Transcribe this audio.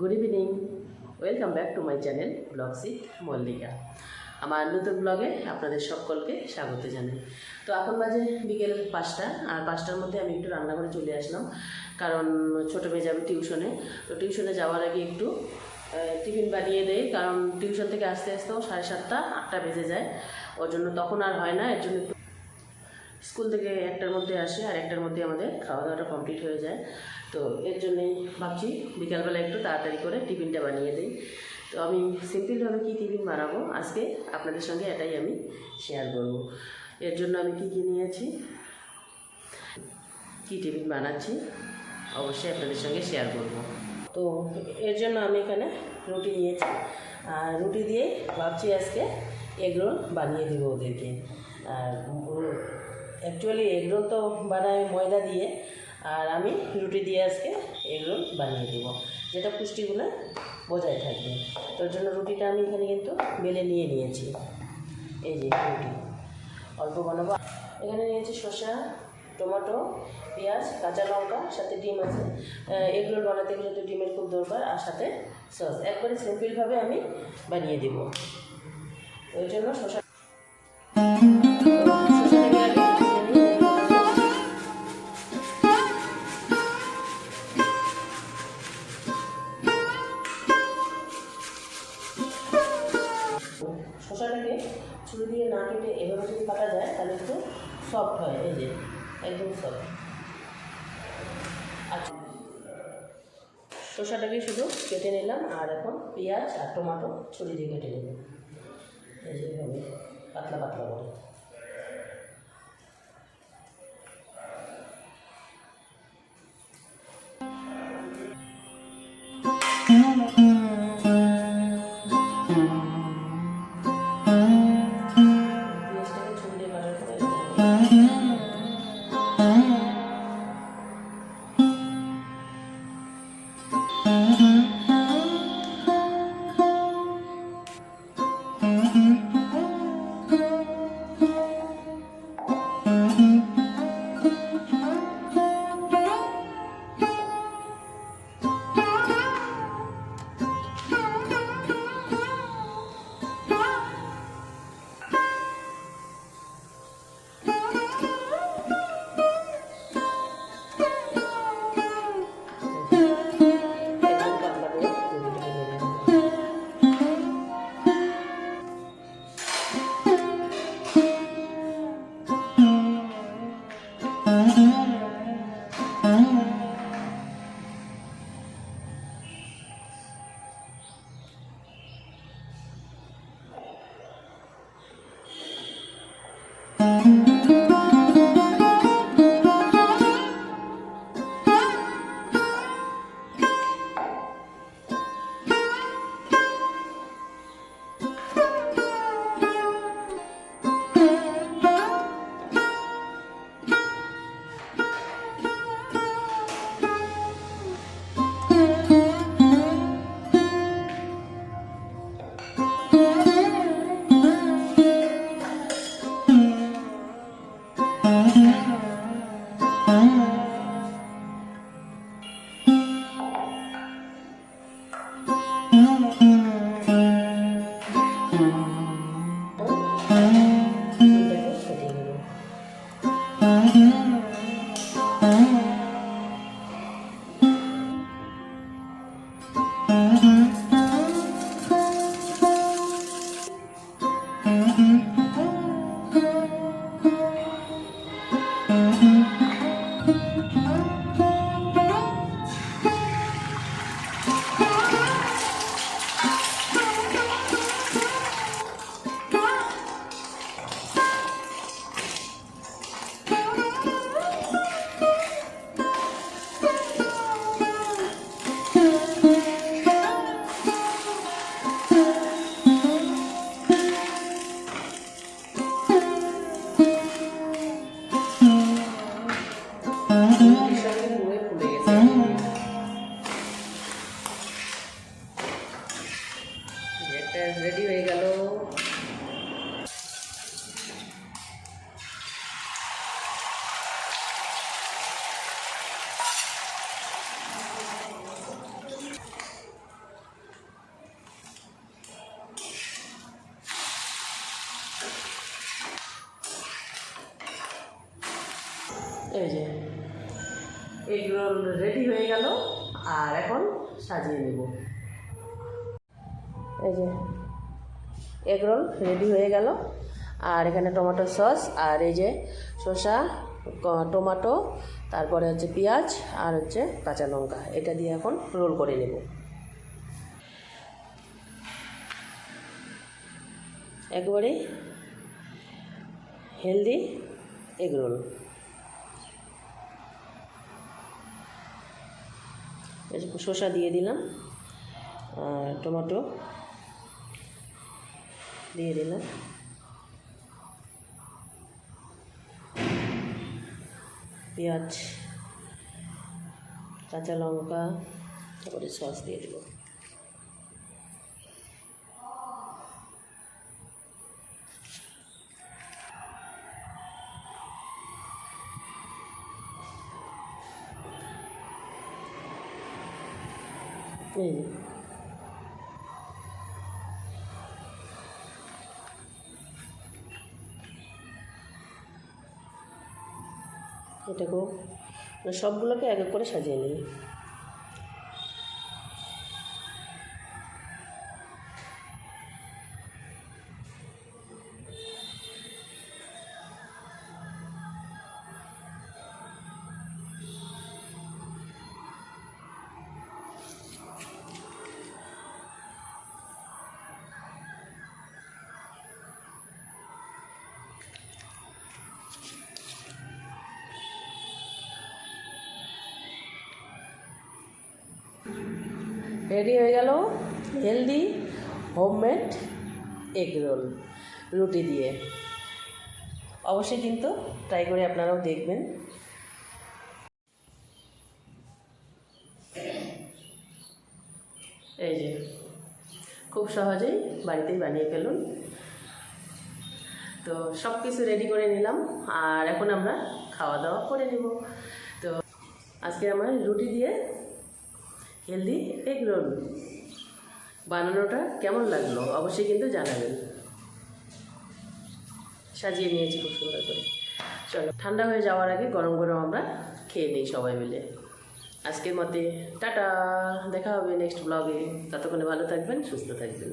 Good evening welcome back to my channel vlog seat Mallika আমার নতুন ব্লগে আপনাদের সকলকে স্বাগত জানাই। তো এখন বাজে বিকেল পাঁচটা, আর পাঁচটার মধ্যে আমি একটু রান্না করে চলে আসলাম। কারণ ছোটো মেয়ে যাবে টিউশনে তো টিউশনে যাওয়ার আগে একটু টিফিন বানিয়ে দেয় কারণ টিউশন থেকে আসতে আসতেও সাড়ে সাতটা, আটটা বেজে যায়। ওর জন্য তখন আর হয় না, এর জন্য স্কুল থেকে একটার মধ্যে আসে, আর একটার মধ্যে আমাদের খাওয়া দাওয়াটা কমপ্লিট হয়ে যায়। তো এর জন্যই ভাবছি বিকালবেলা একটু তাড়াতাড়ি করে টিফিনটা বানিয়ে দিই। তো আমি সিম্পলভাবে কী টিফিন বানাবো? আজকে আপনাদের সঙ্গে এটাই আমি শেয়ার করব। এর জন্য আমি কী কী নিয়েছি? কী টিফিন বানাচ্ছি? অবশ্যই আপনাদের সঙ্গে শেয়ার করব। তো এর জন্য আমি এখানে রুটি নিয়েছি। আর রুটি দিয়ে ভাবছি আজকে এগরোল বানিয়ে দেবো ওদেরকে। আর অ্যাকচুয়ালি এগরোল তো বানাই ময়দা দিয়ে। আর আমি রুটি দিয়ে আজকে এগরোল বানিয়ে দেবো, যেটা পুষ্টিগুলো বজায় থাকবে। তোর জন্য রুটিটা আমি এখানে কিন্তু বেলে নিয়ে নিয়েছি। এই যে রুটি, অল্প বানাবো। এখানে নিয়েছি শসা, টমেটো, পেঁয়াজ, কাঁচা লঙ্কা, সাথে ডিম আছে। এগুলো বানাতে গেলে তো ডিমের খুব দরকার, আর সাথে সস। একবারে সিম্পলভাবে আমি বানিয়ে দেব। ওই জন্য শসা হয়, এই যে, একদম সফট আচ্ছা শসাটাকে শুধু কেটে নিলাম, আর এখন পেঁয়াজ আর টমাটো ছুরি দিয়ে কেটে নিলাম এই যে পাতলা পাতলা করে। Mm-hmm. এই যে এগ রোল রেডি হয়ে গেল, আর এখন সাজিয়ে নেব। এই যে এগ রোল রেডি হয়ে গেল, আর এখানে টমেটো সস আর এই যে শসা টমেটো তারপরে হচ্ছে পেঁয়াজ, আর হচ্ছে কাঁচা লঙ্কা। এটা দিয়ে এখন রোল করে নেব। একবারে হেলদি এগ রোল এই যে শসা দিয়ে দিলাম। আর টমেটো দিয়ে দিলাম। পেঁয়াজ কাঁচা লঙ্কা তারপরে সস দিয়ে দেবো। যে এটাকেও সবগুলোকে এক এক করে সাজিয়ে নিই। রেডি হয়ে গেল হেলদি হোমমেড এগ রোল, রুটি দিয়ে। অবশ্যই কিন্তু ট্রাই করে আপনারাও দেখবেন। এই যে, খুব সহজেই বাড়িতেই বানিয়ে ফেলুন। তো সব কিছু রেডি করে নিলাম, আর এখন আমরা খাওয়া দাওয়া করে নেব। তো আজকে আমার রুটি দিয়ে হেলদি এগ রোল। বানানোটা কেমন লাগল অবশ্যই কিন্তু জানাবেন। সাজিয়ে নিয়েছি খুব সুন্দর করে। চলো, ঠান্ডা হয়ে যাওয়ার আগে গরম গরম আমরা খেয়ে নিই সবাই মিলে। আজকের মতে টাটা, দেখা হবে নেক্সট ব্লগে। ততক্ষণে ভালো থাকবেন, সুস্থ থাকবেন।